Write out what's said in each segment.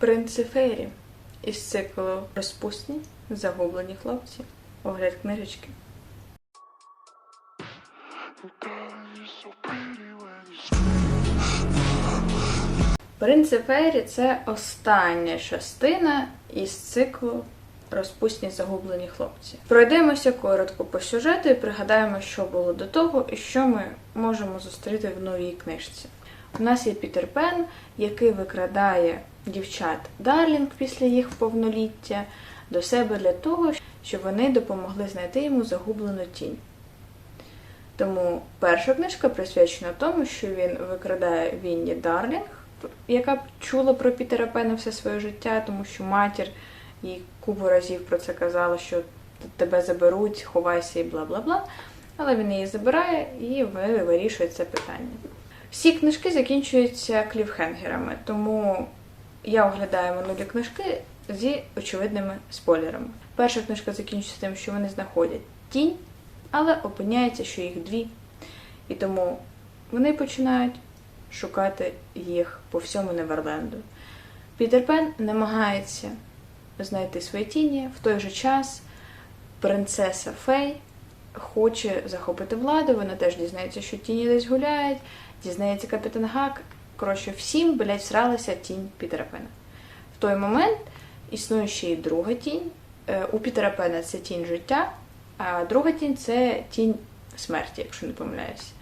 Принци Фейрі із циклу Розпусні загублені хлопці. Огляд книжечки. Принци Фейрі це остання частина із циклу Розпусні загублені хлопці. Пройдемося коротко по сюжету і пригадаємо, що було до того і що ми можемо зустріти в новій книжці. У нас є Пітер Пен, який викрадає дівчат Дарлінг після їх повноліття до себе для того, щоб вони допомогли знайти йому загублену тінь. Тому перша книжка присвячена тому, що він викрадає Вінні Дарлінг, яка чула про Пітера Пена все своє життя, тому що матір їй купу разів про це казала, що тебе заберуть, ховайся і бла бла бла. Але він її забирає і вирішує це питання. Всі книжки закінчуються кліфхенгерами, тому я оглядаю минулі книжки зі очевидними спойлерами. Перша книжка закінчується тим, що вони знаходять тінь, але опиняється, що їх дві. І тому вони починають шукати їх по всьому Неверленду. Пітер Пен намагається знайти свої тіні. В той же час принцеса Фей хоче захопити владу, вона теж дізнається, що тіні десь гуляють, дізнається капітан Гак. Коротше, всім, блядь, всралася тінь Пітера Пена. В той момент існує ще й друга тінь. Е, У Пітера Пена це тінь життя, а друга тінь це тінь смерті, якщо не помиляюсь.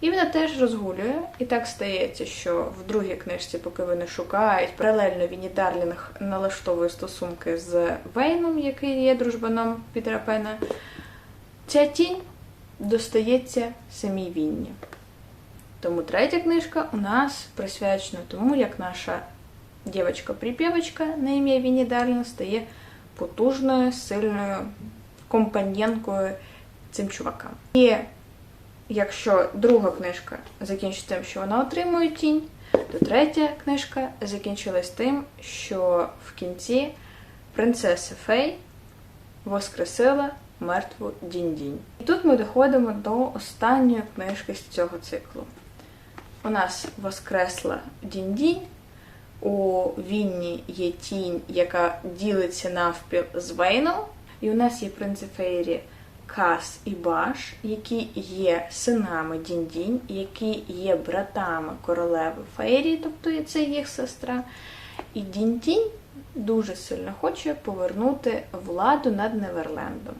І вона теж розгулює, і так стається, що в другій книжці, поки вони шукають, паралельно Вінні Дарлінг налаштовує стосунки з Вейном, який є дружбаном Пітера Пена. Ця тінь достається самій Вінні. Тому третя книжка у нас присвячена тому, як наша дівчинка-припівочка на ім'я Вінні Дарлінг стає потужною, сильною компаньєнкою цим чувакам. І якщо друга книжка закінчиться тим, що вона отримує тінь, то третя книжка закінчилась тим, що в кінці принцеса Фей воскресила мертву Дінь-Дінь. І тут ми доходимо до останньої книжки з цього циклу. У нас воскресла Дінь-Дінь, у Вінні є тінь, яка ділиться навпіл з Вейном, і у нас є принци Фейрі Кас і Баш, які є синами Дінь-Дінь, які є братами королеви Фейрі, тобто це їх сестра. І Дінь-Дінь дуже сильно хоче повернути владу над Неверлендом,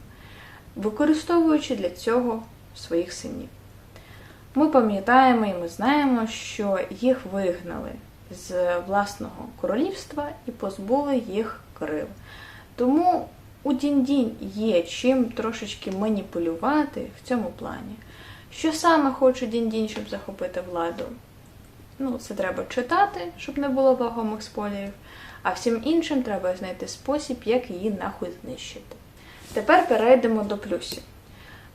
використовуючи для цього своїх синів. Ми пам'ятаємо і ми знаємо, що їх вигнали з власного королівства і позбули їх крил. Тому у Дінь-Дінь є чим трошечки маніпулювати в цьому плані. Що саме хоче Дінь-Дінь, щоб захопити владу? Ну, це треба читати, щоб не було вагомих спойлерів, а всім іншим треба знайти спосіб, як її нахуй знищити. Тепер перейдемо до плюсів.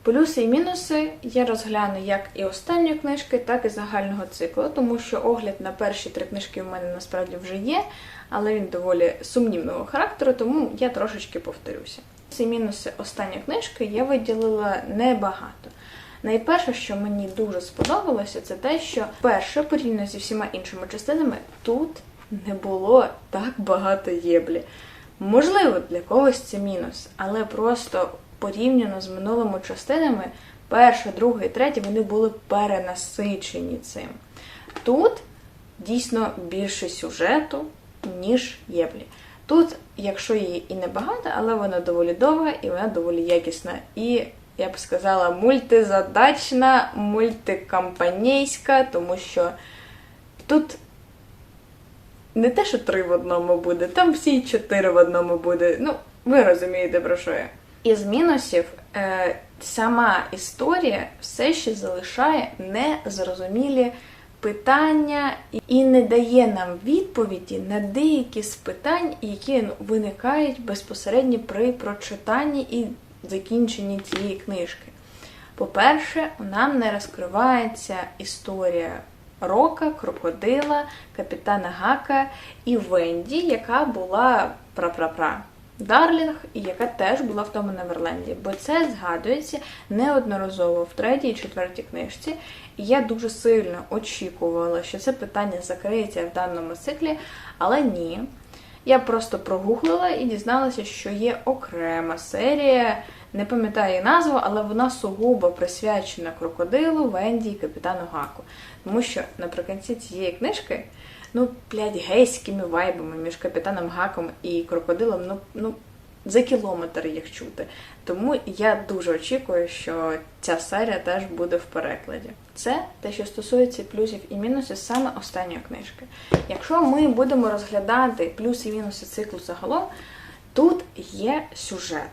Плюси і мінуси я розгляну як і останньої книжки, так і загального циклу, тому що огляд на перші три книжки в мене насправді вже є, але він доволі сумнівного характеру, тому я трошечки повторюся. Ці мінуси останньої книжки я виділила небагато. Найперше, що мені дуже сподобалося, це те, що перше, порівняно зі всіма іншими частинами, тут не було так багато єблі. Можливо, для когось це мінус, але просто порівняно з минулими частинами, перша, друга і третя, вони були перенасичені цим. Тут дійсно більше сюжету, ніж єблі. Тут, якщо її і небагато, але вона доволі довга і вона доволі якісна. І я б сказала, мультизадачна, мультикомпанійська, тому що тут не те, що три в одному буде, там всі чотири в одному буде. Ну, ви розумієте, про що я. Із мінусів е, сама історія все ще залишає незрозумілі питання і не дає нам відповіді на деякі з питань, які ну, виникають безпосередньо при прочитанні і закінченні цієї книжки. По-перше, нам не розкривається історія Рока, Крокодила, Капітана Гака і Венді, яка була пра-пра-пра. Дарлінг, яка теж була в тому Неверленді, бо це згадується неодноразово в третій і четвертій книжці. І я дуже сильно очікувала, що це питання закриється в даному циклі, але ні. Я просто прогуглила і дізналася, що є окрема серія, не пам'ятаю її назву, але вона сугубо присвячена крокодилу, Венді і капітану Гаку. Тому що наприкінці цієї книжки, ну, блядь, гейськими вайбами між капітаном Гаком і крокодилом, ну, ну, за кілометр їх чути. Тому я дуже очікую, що ця серія теж буде в перекладі. Це те, що стосується плюсів і мінусів саме останньої книжки. Якщо ми будемо розглядати плюси і мінуси циклу загалом, тут є сюжет.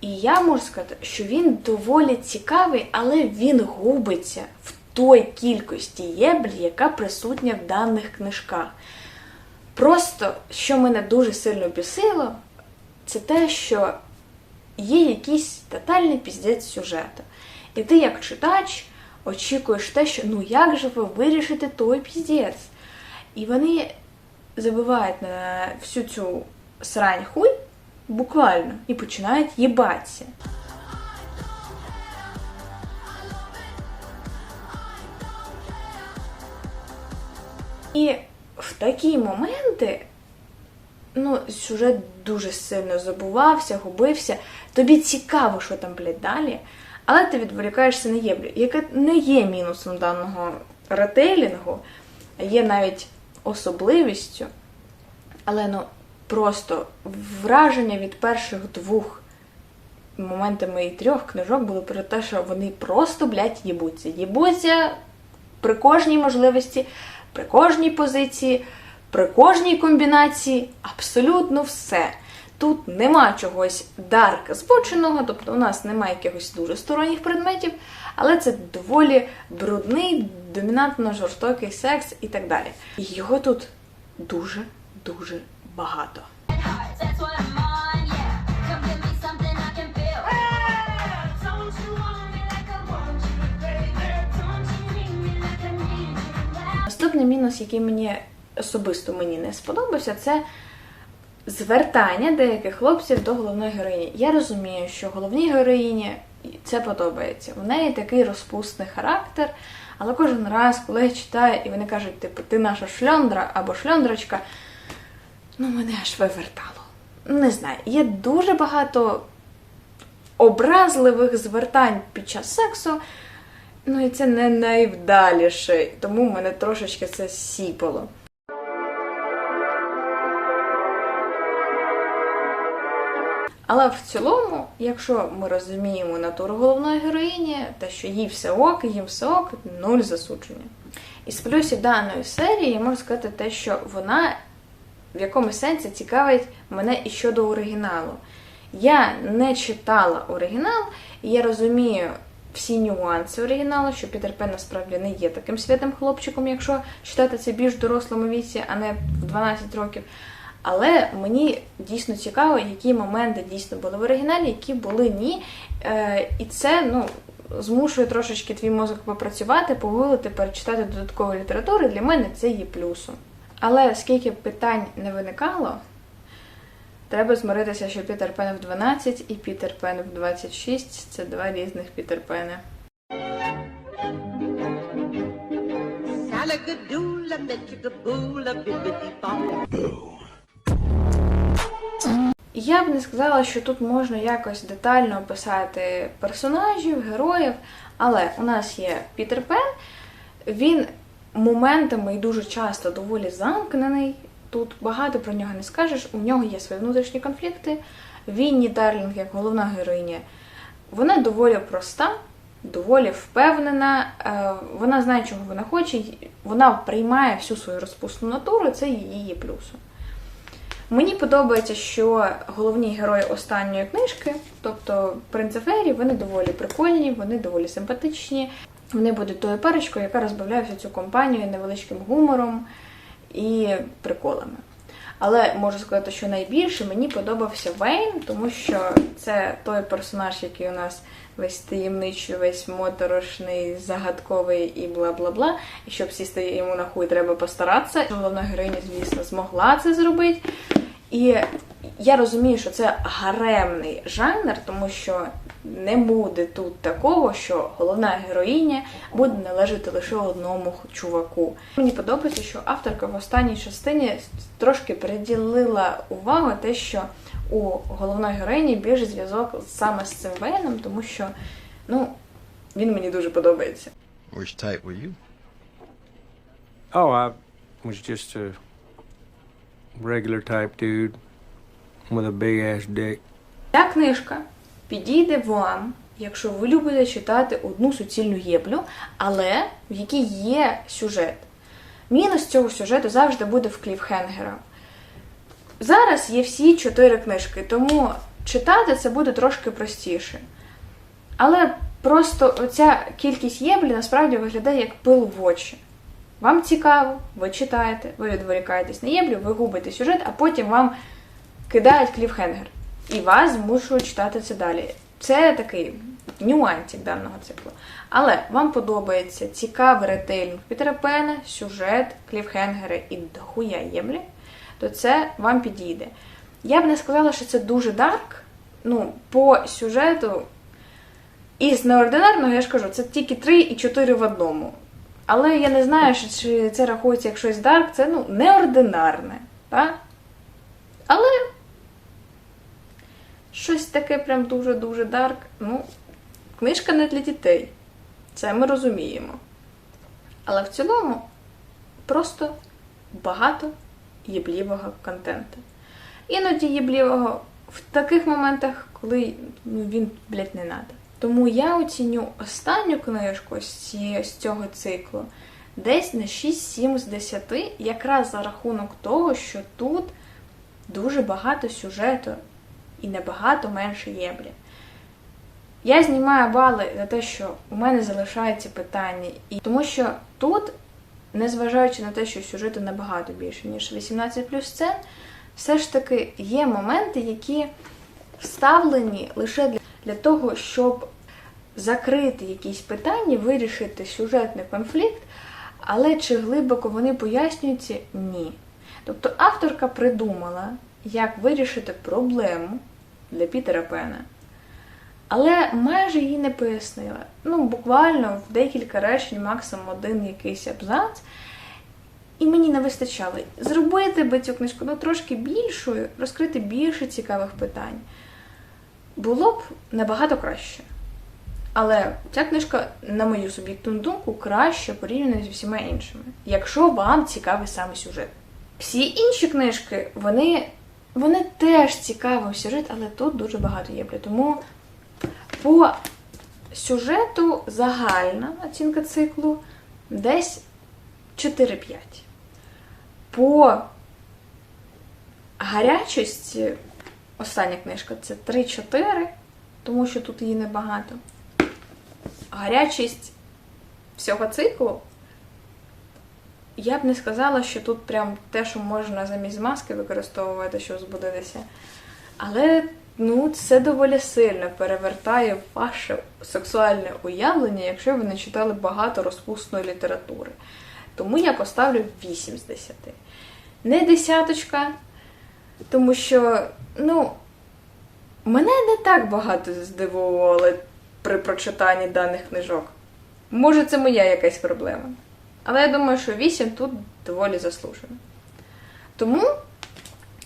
І я можу сказати, що він доволі цікавий, але він губиться в той кількості єблі, яка присутня в даних книжках. Просто, що мене дуже сильно бісило, це те, що є якийсь тотальний піздець сюжету. І ти, як читач, очікуєш те, що ну як же ви вирішите той піздець? І вони забивають на всю цю срань хуй буквально і починають їбатися. І в такі моменти ну, сюжет дуже сильно забувався, губився. Тобі цікаво, що там, блядь, далі, але ти відволікаєшся на єблю, яке не є мінусом даного ретейлінгу, а є навіть особливістю. Але ну просто враження від перших двох моментами і трьох книжок було про те, що вони просто, блядь, їбуться. Їбуться при кожній можливості, при кожній позиції, при кожній комбінації, абсолютно все. Тут нема чогось дарк збоченого, тобто у нас немає якихось дуже сторонніх предметів, але це доволі брудний, домінантно жорстокий секс і так далі. І його тут дуже-дуже багато. You? Мінус, який мені особисто мені не сподобався, це звертання деяких хлопців до головної героїні. Я розумію, що головній героїні це подобається. У неї такий розпусний характер, але кожен раз, коли я читаю, і вони кажуть, типу, ти наша шльондра або шльондрочка, ну мене аж вивертало. Не знаю, є дуже багато образливих звертань під час сексу. Ну і це не найвдаліше, тому мене трошечки це сіпало. Але в цілому, якщо ми розуміємо натуру головної героїні, те, що їй все ок, їм все ок, нуль засудження. Із плюсів даної серії я можу сказати те, що вона в якомусь сенсі цікавить мене і щодо оригіналу. Я не читала оригінал, і я розумію всі нюанси оригіналу, що Пітер Пен насправді не є таким святим хлопчиком, якщо читати це більш дорослому віці, а не в 12 років. Але мені дійсно цікаво, які моменти дійсно були в оригіналі, які були ні. Е, і це ну, змушує трошечки твій мозок попрацювати, погуглити, перечитати додаткову літературу. Для мене це є плюсом. Але скільки питань не виникало, треба змиритися, що Пітер Пен в 12 і Пітер Пен в 26 це два різних Пітер Пени. Я б не сказала, що тут можна якось детально описати персонажів, героїв, але у нас є Пітер Пен, він моментами і дуже часто доволі замкнений. Тут багато про нього не скажеш. У нього є свої внутрішні конфлікти. Вінні Дарлінг, як головна героїня, вона доволі проста, доволі впевнена. е, Вона знає, чого вона хоче, вона приймає всю свою розпусну натуру, це її плюсом. Мені подобається, що головні герої останньої книжки, тобто принц Фері, вони доволі прикольні, вони доволі симпатичні. Вони будуть тою парочкою, яка розбавляє всю цю компанію невеличким гумором і приколами. Але можу сказати, що найбільше мені подобався Вейн, тому що це той персонаж, який у нас весь таємничий, весь моторошний, загадковий і бла бла бла. І щоб сісти йому на хуй, треба постаратися. Головна героїня, звісно, змогла це зробити. І я розумію, що це гаремний жанр, тому що не буде тут такого, що головна героїня буде належати лише одному чуваку. Мені подобається, що авторка в останній частині трошки приділила увагу те, що у головної героїні більш зв'язок саме з цим Вейном, тому що ну, він мені дуже подобається. Which type were you? Oh, I was just a regular type dude with a big ass dick. Ця книжка підійде вам, якщо ви любите читати одну суцільну єблю, але в якій є сюжет. Мінус цього сюжету завжди буде в кліфхенгера. Зараз є всі чотири книжки, тому читати це буде трошки простіше. Але просто оця кількість єблі насправді виглядає як пил в очі. Вам цікаво, ви читаєте, ви відволікаєтесь на єблю, ви губите сюжет, а потім вам кидають кліфхенгер. І вас змушують читати це далі. Це такий нюансик даного циклу. Але вам подобається цікавий ретейлінг Пітера Пена, сюжет, кліфхенгери і дохуя єблі, то це вам підійде. Я б не сказала, що це дуже дарк. Ну, по сюжету із неординарного, я ж кажу, це тільки 3 і 4 в одному. Але я не знаю, чи це рахується як щось дарк, це ну, неординарне. Так? Але щось таке прям дуже-дуже дарк. Ну, книжка не для дітей. Це ми розуміємо. Але в цілому просто багато єблівого контенту. Іноді єблівого в таких моментах, коли ну, він, блядь, не надо. Тому я оціню останню книжку з, цього циклу десь на 6-7 з 10, якраз за рахунок того, що тут дуже багато сюжету і набагато менше єблі. Я знімаю бали за те, що у мене залишаються питання, і тому що тут, незважаючи на те, що сюжету набагато більше, ніж 18 плюс сцен, все ж таки є моменти, які вставлені лише для того, щоб закрити якісь питання, вирішити сюжетний конфлікт, але чи глибоко вони пояснюються? Ні. Тобто авторка придумала, як вирішити проблему для Пітера Пена. Але майже її не пояснила. Ну, буквально в декілька речень, максимум один якийсь абзац. І мені не вистачало зробити би цю книжку ну, трошки більшою, розкрити більше цікавих питань. Було б набагато краще. Але ця книжка, на мою суб'єктивну думку, краще порівняно зі всіма іншими, якщо вам цікавий саме сюжет. Всі інші книжки, вони, вони теж цікавий сюжет, але тут дуже багато є. Тому по сюжету загальна оцінка циклу десь 4-5. По гарячості, остання книжка це 3-4, тому що тут її небагато. Гарячість всього циклу. Я б не сказала, що тут прям те, що можна замість маски використовувати, щоб збудитися. Але ну, це доволі сильно перевертає ваше сексуальне уявлення, якщо ви не читали багато розпусної літератури. Тому я поставлю 8 з 10. Не десяточка, тому що, ну, мене не так багато здивувало при прочитанні даних книжок. Може, це моя якась проблема. Але я думаю, що 8 тут доволі заслужено. Тому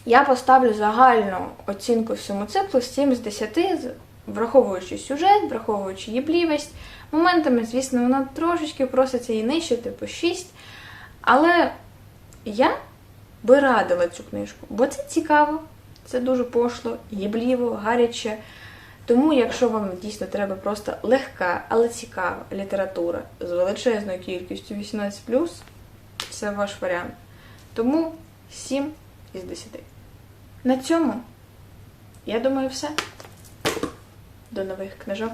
я поставлю загальну оцінку всьому циклу 7 з 10, враховуючи сюжет, враховуючи їблівість. Моментами, звісно, вона трошечки проситься її нижче, типу 6. Але я би радила цю книжку, бо це цікаво, це дуже пошло, їбліво, гаряче. Тому, якщо вам дійсно треба просто легка, але цікава література з величезною кількістю 18+, це ваш варіант. Тому 7 із 10. На цьому, я думаю, все. До нових книжок.